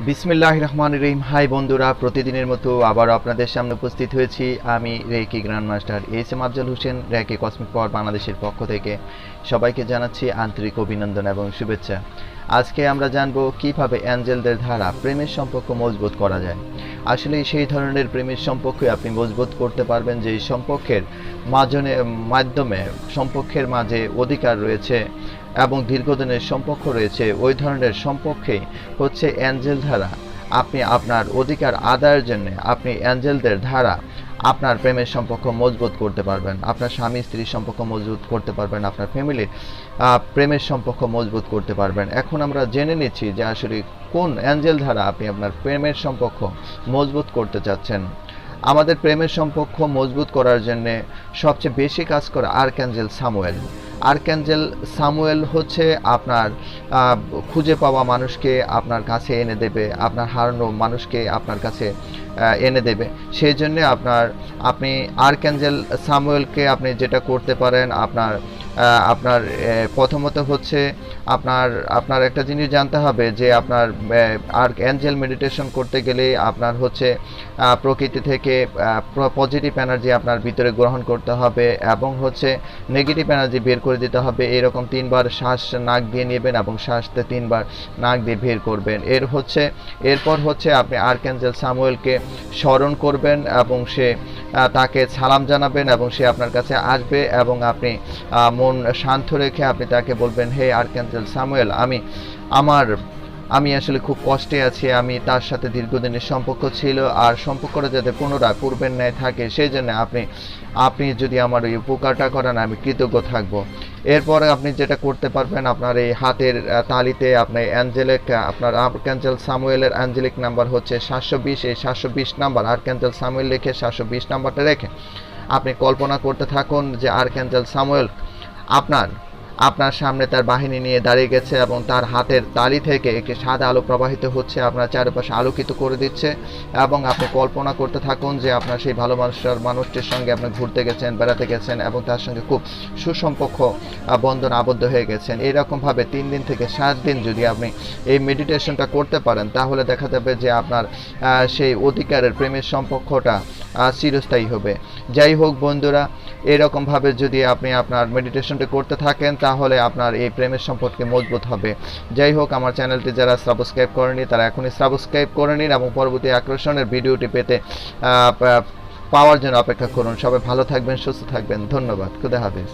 বিসমিল্লাহ রহমান রহিম। হাই বন্ধুরা, প্রতিদিনের মতো আবার আপনাদের সামনে উপস্থিত হয়েছি আমি reiki grand master S M Afzal Hossain, reiki cosmic power বাংলাদেশের পক্ষ থেকে। সবাইকে জানাচ্ছি আন্তরিক অভিনন্দন এবং শুভেচ্ছা। আজকে আমরা জানব কীভাবে অ্যাঞ্জেলদের ধারা প্রেমের সম্পর্ক মজবুত করা যায়। আসলে সেই ধরনের প্রেমের সম্পর্কে আপনি মজবুত করতে পারবেন যে সম্পর্কের মাঝনে, মাধ্যমে সম্পর্কের মাঝে অধিকার রয়েছে এবং দীর্ঘদিনের সম্পর্ক রয়েছে। ওই ধরনের সম্পর্কে হচ্ছে অ্যাঞ্জেল ধারা। আপনি আপনার অধিকার আদায়ের জন্য আপনি অ্যাঞ্জেলদের ধারা আপনার প্রেমের সম্পর্ক মজবুত করতে পারবেন, আপনার স্বামী স্ত্রীর সম্পর্ক মজবুত করতে পারবেন, আপনার ফ্যামিলির প্রেমের সম্পর্ক মজবুত করতে পারবেন। এখন আমরা জেনে নিচ্ছি যে আসলে কোন অ্যাঞ্জেল ধারা আপনি আপনার প্রেমের সম্পর্ক মজবুত করতে চাচ্ছেন। আমাদের প্রেমের সম্পর্ক মজবুত করার জন্যে সবচেয়ে বেশি কাজ করে আর্ক্যাঞ্জেল সামুয়েল। আর্ক্যাঞ্জেল সামুয়েল হচ্ছে আপনার খুঁজে পাওয়া মানুষকে আপনার কাছে এনে দেবে, আপনার হারানো মানুষকে আপনার কাছে এনে দেবে। সেই জন্যে আপনার, আপনি আর্ক্যাঞ্জেল সামুয়েলকে আপনি যেটা করতে পারেন, আপনার আপনার প্রথমত হচ্ছে আপনার আপনার একটা জিনিস জানতে হবে যে আপনার আর অ্যাঞ্জেল মেডিটেশন করতে গেলে আপনার হচ্ছে প্রকৃতি থেকে পজিটিভ এনার্জি আপনার ভিতরে গ্রহণ করতে হবে এবং হচ্ছে নেগেটিভ এনার্জি বের করে দিতে হবে। এরকম তিনবার শ্বাস নাক দিয়ে নেবেন এবং শ্বাসতে তিনবার নাক দিয়ে বের করবেন। এর হচ্ছে, এরপর হচ্ছে আপনি আর্কেঞ্জেল সামুয়েলকে স্মরণ করবেন এবং সে তাকে সালাম জানাবেন এবং সে আপনার কাছে আসবে এবং আপনি মন শান্ত রেখে আপনি তাকে বলবেন, হে আর্কেঞ্জেল সামুয়েল, আমি, আমার, আমি আসলে খুব কষ্টে আছি। আমি তার সাথে দীর্ঘদিনের সম্পর্ক ছিল আর সম্পর্কটা যাতে পুনরায় পূর্বের ন্যায় থাকে, সেই জন্য আপনি আপনি যদি আমার ওই উপকারটা করেন, আমি কৃতজ্ঞ থাকব। এরপরে আপনি যেটা করতে পারবেন, আপনার এই হাতের তালিতে আপনার অ্যাঞ্জেলিক আপনার আর্ক্যাঞ্জেল সামুয়েলের অ্যাঞ্জেলিক নাম্বার হচ্ছে সাতশো বিশ, এই সাতশো বিশ নাম্বার আর্ক্যাঞ্জেল সামুয়েল লিখে সাতশো বিশ নাম্বারটা রেখে আপনি কল্পনা করতে থাকুন যে আর্ক্যাঞ্জেল সামুয়েল আপনার আপনার সামনে তার বাহিনী নিয়ে দাঁড়িয়ে গেছে এবং তার হাতের তালি থেকে একটি সাদা আলো প্রবাহিত হচ্ছে, আপনার চারপাশে আলোকিত করে দিচ্ছে এবং আপনি কল্পনা করতে থাকুন যে আপনার সেই ভালো মানুষটার মানুষটির সঙ্গে আপনি ঘুরতে গেছেন, বেড়াতে গেছেন এবং তার সঙ্গে খুব সুসম্পর্ক বন্ধন আবদ্ধ হয়ে গেছেন। এইরকমভাবে তিন দিন থেকে সাত দিন যদি আপনি এই মেডিটেশনটা করতে পারেন, তাহলে দেখা যাবে যে আপনার সেই অধিকারের প্রেমের সম্পর্কটা চিরস্থায়ী হবে। যাই হোক বন্ধুরা এরকমভাবে যদি আপনি আপনার মেডিটেশনটা করতে থাকেন, তাহলে আপনার এই প্রেমের সম্পর্কে মজবুত হবে। যাই হোক, আমার চ্যানেলটি যারা সাবস্ক্রাইব করেনি তারা এখনই সাবস্ক্রাইব করে নিন এবং পরবর্তী আকর্ষণের ভিডিওটি পেতে পাওয়ার জন্য অপেক্ষা করুন। সবাই ভালো থাকবেন, সুস্থ থাকবেন। ধন্যবাদ। খুদা হাফিজ।